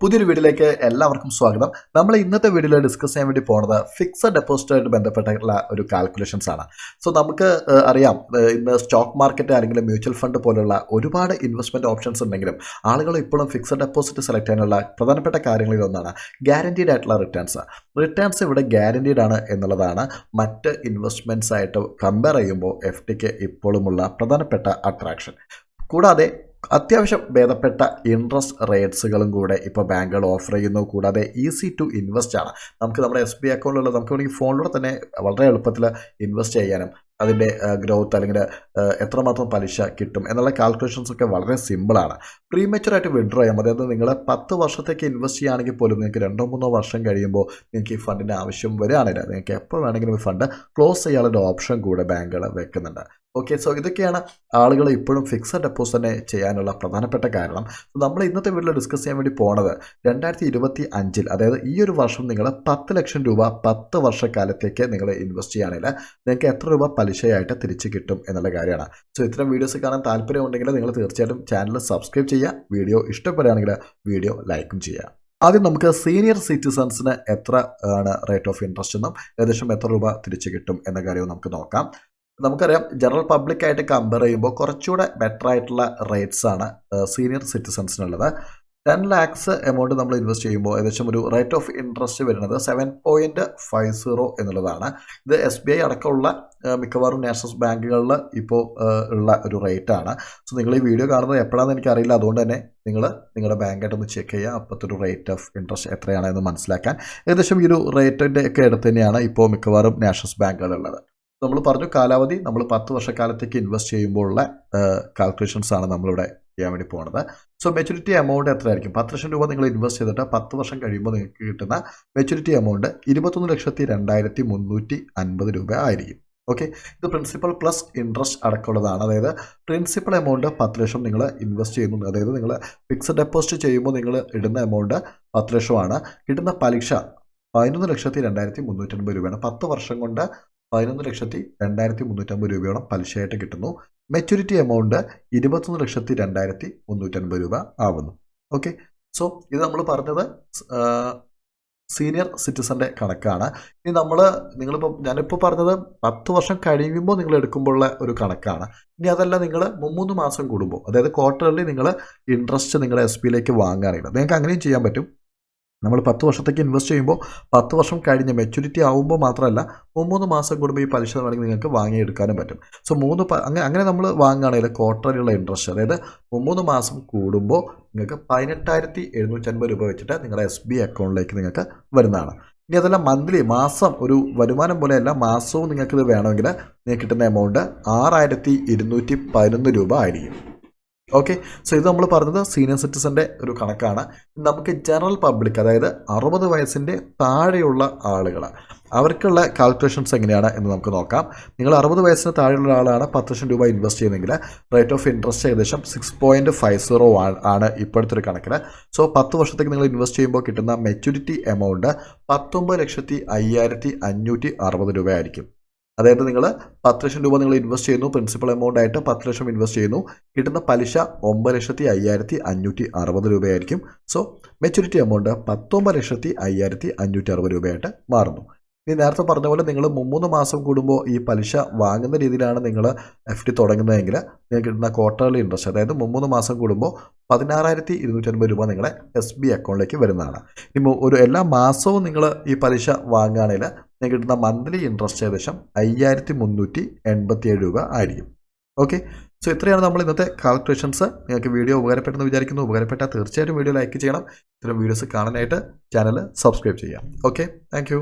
പുതിയൊരു വീഡിയോയിലേക്ക് എല്ലാവർക്കും സ്വാഗതം. നമ്മൾ ഇന്നത്തെ വീഡിയോയിൽ ഡിസ്കസ് ചെയ്യാൻ വേണ്ടി പോണത് ഫിക്സഡ് ഡെപ്പോസിറ്റുമായിട്ട് ബന്ധപ്പെട്ടുള്ള ഒരു കാൽക്കുലേഷൻസ് ആണ്. സോ നമുക്ക് അറിയാം ഇന്ന് സ്റ്റോക്ക് മാർക്കറ്റ് അല്ലെങ്കിൽ മ്യൂച്വൽ ഫണ്ട് പോലുള്ള ഒരുപാട് ഇൻവെസ്റ്റ്മെന്റ് ഓപ്ഷൻസ് ഉണ്ടെങ്കിലും ആളുകൾ ഇപ്പോഴും ഫിക്സഡ് ഡെപ്പോസിറ്റ് സെലക്ട് ചെയ്യാനുള്ള പ്രധാനപ്പെട്ട കാര്യങ്ങളിൽ ഒന്നാണ് ഗ്യാരണ്ടീഡ് ആയിട്ടുള്ള റിട്ടേൺസ് റിട്ടേൺസ് ഇവിടെ ഗ്യാരന്റീഡ് ആണ് എന്നുള്ളതാണ്. മറ്റ് ഇൻവെസ്റ്റ്മെന്റ്സ് ആയിട്ട് കമ്പയർ ചെയ്യുമ്പോൾ എഫ് ടിക്ക് ഇപ്പോഴുമുള്ള പ്രധാനപ്പെട്ട അട്രാക്ഷൻ കൂടാതെ അത്യാവശ്യം ഭേദപ്പെട്ട ഇൻട്രസ്റ്റ് റേറ്റ്സുകളും കൂടെ ഇപ്പോൾ ബാങ്കുകൾ ഓഫർ ചെയ്യുന്നു. കൂടാതെ ഈസി ടു ഇൻവെസ്റ്റ് ആണ്. നമുക്ക് നമ്മുടെ എസ് ബി അക്കൗണ്ടിലുള്ള നമുക്ക് വേണമെങ്കിൽ ഫോണിലൂടെ തന്നെ വളരെ എളുപ്പത്തിൽ ഇൻവെസ്റ്റ് ചെയ്യാനും അതിന്റെ ഗ്രോത്ത് അല്ലെങ്കിൽ എത്രമാത്രം പലിശ കിട്ടും എന്നുള്ള കാൽക്കുലേഷൻസ് ഒക്കെ വളരെ സിമ്പിളാണ് പ്രീമച്ചുറായിട്ട് വിഡ്രോ ചെയ്യാം അതായത് നിങ്ങൾ പത്ത് വർഷത്തേക്ക് ഇൻവെസ്റ്റ് ചെയ്യുകയാണെങ്കിൽ പോലും നിങ്ങൾക്ക് രണ്ടോ മൂന്നോ വർഷം കഴിയുമ്പോൾ നിങ്ങൾക്ക് ഈ ഫണ്ടിന്റെ ആവശ്യം വരികയാണെങ്കിൽ നിങ്ങൾക്ക് എപ്പോൾ വേണമെങ്കിലും ഈ ഫണ്ട് ക്ലോസ് ചെയ്യാനുള്ള ഓപ്ഷൻ കൂടെ ബാങ്കുകൾ വെക്കുന്നുണ്ട്. ഓക്കെ സോ ഇതൊക്കെയാണ് ആളുകൾ ഇപ്പോഴും ഫിക്സഡ് ഡെപ്പോസിറ്റ് തന്നെ ചെയ്യാനുള്ള പ്രധാനപ്പെട്ട കാരണം. നമ്മൾ ഇന്നത്തെ വീട്ടിൽ ഡിസ്കസ് ചെയ്യാൻ വേണ്ടി പോണത് രണ്ടായിരത്തി ഇരുപത്തി അഞ്ചിൽ അതായത് ഈ ഒരു വർഷം നിങ്ങൾ പത്ത് ലക്ഷം രൂപ പത്ത് വർഷക്കാലത്തേക്ക് നിങ്ങൾ ഇൻവെസ്റ്റ് ചെയ്യുകയാണെങ്കിൽ നിങ്ങൾക്ക് എത്ര രൂപ പലിശയായിട്ട് തിരിച്ച് കിട്ടും എന്നുള്ള കാര്യമാണ്. സോ ഇത്തരം വീഡിയോസ് കാണാൻ താല്പര്യമുണ്ടെങ്കിൽ നിങ്ങൾ തീർച്ചയായിട്ടും ചാനൽ സബ്സ്ക്രൈബ് ചെയ്യുക. വീഡിയോ ഇഷ്ടപ്പെടുകയാണെങ്കിൽ വീഡിയോ ലൈക്കും ചെയ്യുക. ആദ്യം നമുക്ക് സീനിയർ സിറ്റിസൺസിന് എത്ര ആണ് റേറ്റ് ഓഫ് ഇൻട്രസ്റ്റ് എന്നും ഏകദേശം എത്ര രൂപ തിരിച്ച് കിട്ടും എന്ന കാര്യവും നമുക്ക് നോക്കാം. നമുക്കറിയാം ജനറൽ പബ്ലിക്കായിട്ട് കമ്പയർ ചെയ്യുമ്പോൾ കുറച്ചുകൂടെ ബെറ്റർ ആയിട്ടുള്ള റേറ്റ്സ് ആണ് സീനിയർ സിറ്റിസൺസിനുള്ളത് ടെൻ ലാക്സ് എമൗണ്ട് നമ്മൾ ഇൻവെസ്റ്റ് ചെയ്യുമ്പോൾ ഏകദേശം ഒരു റേറ്റ് ഓഫ് ഇൻട്രസ്റ്റ് വരുന്നത് സെവൻ പോയിന്റ് ഫൈവ് സീറോ എന്നുള്ളതാണ്. ഇത് എസ് ബി ഐ അടക്കമുള്ള മിക്കവാറും നാഷണൽ ബാങ്കുകളിൽ ഇപ്പോൾ ഉള്ള ഒരു റേറ്റ് ആണ്. സോ നിങ്ങൾ ഈ വീഡിയോ കാണുന്നത് എപ്പോഴാണെന്ന് എനിക്കറിയില്ല. അതുകൊണ്ട് തന്നെ നിങ്ങൾ നിങ്ങളുടെ ബാങ്കായിട്ട് ഒന്ന് ചെക്ക് ചെയ്യുക അപ്പോഴത്തെ ഒരു റേറ്റ് ഓഫ് ഇൻട്രസ്റ്റ് എത്രയാണെന്ന് മനസ്സിലാക്കാൻ. ഏകദേശം ഈ ഒരു റേറ്റിന്റെ ഒക്കെ അടുത്ത് തന്നെയാണ് ഇപ്പോൾ മിക്കവാറും നാഷണൽ ബാങ്കുകളുള്ളത് നമ്മൾ പറഞ്ഞു കാലാവധി നമ്മൾ പത്ത് വർഷക്കാലത്തേക്ക് ഇൻവെസ്റ്റ് ചെയ്യുമ്പോഴുള്ള കാൽക്കുലേഷൻസ് ആണ് നമ്മളിവിടെ ചെയ്യാൻ വേണ്ടി പോകുന്നത് സോ മെച്യൂരിറ്റി എമൗണ്ട് എത്രയായിരിക്കും? പത്ത് ലക്ഷം രൂപ നിങ്ങൾ ഇൻവെസ്റ്റ് ചെയ്തിട്ട് പത്ത് വർഷം കഴിയുമ്പോൾ നിങ്ങൾക്ക് കിട്ടുന്ന മെച്യൂരിറ്റി എമൗണ്ട് ഇരുപത്തൊന്ന് ലക്ഷത്തി രണ്ടായിരത്തി മുന്നൂറ്റി അൻപത് രൂപ ആയിരിക്കും. ഓക്കെ ഇത് പ്രിൻസിപ്പൽ പ്ലസ് ഇൻട്രസ്റ്റ് അടക്കമുള്ളതാണ്. അതായത് പ്രിൻസിപ്പൽ എമൗണ്ട് പത്ത് ലക്ഷം നിങ്ങൾ ഇൻവെസ്റ്റ് ചെയ്യുന്നു. അതായത് നിങ്ങൾ ഫിക്സഡ് ഡെപ്പോസിറ്റ് ചെയ്യുമ്പോൾ നിങ്ങൾ ഇടുന്ന എമൗണ്ട് പത്ത് ലക്ഷമാണ്. കിട്ടുന്ന പലിശ പതിനൊന്ന് ലക്ഷത്തി രണ്ടായിരത്തി മുന്നൂറ്റൻപത് രൂപയാണ്. പത്ത് വർഷം കൊണ്ട് പതിനൊന്ന് ലക്ഷത്തി രണ്ടായിരത്തി മുന്നൂറ്റമ്പത് രൂപയോളം പലിശയായിട്ട് കിട്ടുന്നു. മെച്യൂരിറ്റി എമൗണ്ട് ഇരുപത്തൊന്ന് ലക്ഷത്തി രണ്ടായിരത്തി മുന്നൂറ്റൻപത് രൂപ ആവുന്നു. ഓക്കെ സോ ഇത് നമ്മൾ പറഞ്ഞത് സീനിയർ സിറ്റിസന്റെ കണക്കാണ്. ഇനി നമ്മൾ നിങ്ങളിപ്പോൾ ഞാനിപ്പോൾ പറഞ്ഞത് പത്ത് വർഷം കഴിയുമ്പോൾ നിങ്ങൾ എടുക്കുമ്പോഴുള്ള ഒരു കണക്കാണ്. ഇനി അതല്ല നിങ്ങൾ മൂന്ന് മാസം കൂടുമ്പോൾ അതായത് ക്വാർട്ടർലി നിങ്ങൾ ഇൻട്രസ്റ്റ് നിങ്ങളുടെ എസ് പിയിലേക്ക് വാങ്ങാറില്ല നിങ്ങൾക്ക് അങ്ങനെയും ചെയ്യാൻ പറ്റും. നമ്മൾ പത്ത് വർഷത്തേക്ക് ഇൻവെസ്റ്റ് ചെയ്യുമ്പോൾ പത്ത് വർഷം കഴിഞ്ഞ് മെച്യൂരിറ്റി ആകുമ്പോൾ മാത്രമല്ല മൂന്ന് മാസം കൂടുമ്പോൾ ഈ പലിശ വേണമെങ്കിൽ നിങ്ങൾക്ക് വാങ്ങിയെടുക്കാനും പറ്റും. സോ മൂന്ന് അങ്ങനെ അങ്ങനെ നമ്മൾ വാങ്ങുകയാണെങ്കിൽ ക്വാർട്ടറിലുള്ള ഇൻട്രസ്റ്റ് അതായത് മൂന്ന് മാസം കൂടുമ്പോൾ നിങ്ങൾക്ക് പതിനെട്ടായിരത്തി എഴുന്നൂറ്റൻപത് രൂപ വെച്ചിട്ട് നിങ്ങളുടെ എസ് ബി അക്കൗണ്ടിലേക്ക് നിങ്ങൾക്ക് വരുന്നതാണ്. ഇനി അതല്ല മന്ത്ലി മാസം ഒരു വരുമാനം പോലെയല്ല മാസവും നിങ്ങൾക്കിത് വേണമെങ്കിൽ നിങ്ങൾക്ക് കിട്ടുന്ന എമൗണ്ട് ആറായിരത്തി ഇരുന്നൂറ്റി പതിനൊന്ന് രൂപ ആയിരിക്കും. ഓക്കെ സോ ഇത് നമ്മൾ പറഞ്ഞത് സീനിയർ സിറ്റിസന്റെ ഒരു കണക്കാണ്. നമുക്ക് ജനറൽ പബ്ലിക് അതായത് അറുപത് വയസ്സിന്റെ താഴെയുള്ള ആളുകൾ അവർക്കുള്ള കാൽക്കുലേഷൻസ് എങ്ങനെയാണ് എന്ന് നമുക്ക് നോക്കാം. നിങ്ങൾ അറുപത് വയസ്സിന് താഴെയുള്ള ഒരാളാണ് പത്ത് ലക്ഷം രൂപ ഇൻവെസ്റ്റ് ചെയ്യുന്നതെങ്കിൽ റേറ്റ് ഓഫ് ഇൻട്രസ്റ്റ് ഏകദേശം സിക്സ് പോയിന്റ് ഫൈവ് സീറോ ആണ് ഇപ്പോഴത്തെ ഒരു കണക്കിൽ സോ പത്ത് വർഷത്തേക്ക് നിങ്ങൾ ഇൻവെസ്റ്റ് ചെയ്യുമ്പോൾ കിട്ടുന്ന മെച്യൂരിറ്റി എമൗണ്ട് പത്തൊമ്പത് ലക്ഷത്തി അയ്യായിരത്തി അഞ്ഞൂറ്റി അറുപത് രൂപയായിരിക്കും. അതായത് നിങ്ങൾ പത്ത് ലക്ഷം രൂപ നിങ്ങൾ ഇൻവെസ്റ്റ് ചെയ്യുന്നു പ്രിൻസിപ്പൽ എമൗണ്ട് ആയിട്ട് പത്ത് ലക്ഷം ഇൻവെസ്റ്റ് ചെയ്യുന്നു. കിട്ടുന്ന പലിശ ഒമ്പത് ലക്ഷത്തി അയ്യായിരത്തി അഞ്ഞൂറ്റി അറുപത് രൂപയായിരിക്കും. സോ മെച്യൂരിറ്റി എമൗണ്ട് പത്തൊമ്പത് ലക്ഷത്തി അയ്യായിരത്തി അഞ്ഞൂറ്റി അറുപത് രൂപയായിട്ട് മാറുന്നു. ഇനി നേരത്തെ പറഞ്ഞ പോലെ നിങ്ങൾ മൂന്ന് മാസം കൂടുമ്പോൾ ഈ പലിശ വാങ്ങുന്ന രീതിയിലാണ് നിങ്ങൾ എഫ് ഡി തുടങ്ങുന്നതെങ്കിൽ നിങ്ങൾക്ക് കിട്ടുന്ന ക്വാർട്ടർലി ഇൻട്രസ്റ്റ് അതായത് മൂന്ന് മാസം കൂടുമ്പോൾ പതിനാറായിരത്തി ഇരുന്നൂറ്റൻപത് രൂപ നിങ്ങളുടെ എസ് ബി അക്കൗണ്ടിലേക്ക് വരുന്നതാണ്. ഇനി ഒരു എല്ലാ മാസവും നിങ്ങൾ ഈ പലിശ വാങ്ങുകയാണെങ്കിൽ നിങ്ങൾക്ക് കിട്ടുന്ന മന്ത്ലി ഇൻട്രസ്റ്റ് ഏകദേശം അയ്യായിരത്തി മുന്നൂറ്റി എൺപത്തിയേഴ് രൂപ ആയിരിക്കും. ഓക്കെ സോ ഇത്രയാണ് നമ്മൾ ഇന്നത്തെ കാൽക്കുലേഷൻസ് നിങ്ങൾക്ക് വീഡിയോ ഉപകാരപ്പെട്ടെന്ന് വിചാരിക്കുന്നു. ഉപകാരപ്പെട്ടാൽ തീർച്ചയായിട്ടും വീഡിയോ ലൈക്ക് ചെയ്യണം. ഇത്തരം വീഡിയോസ് കാണാനായിട്ട് ചാനൽ സബ്സ്ക്രൈബ് ചെയ്യാം. Okay thank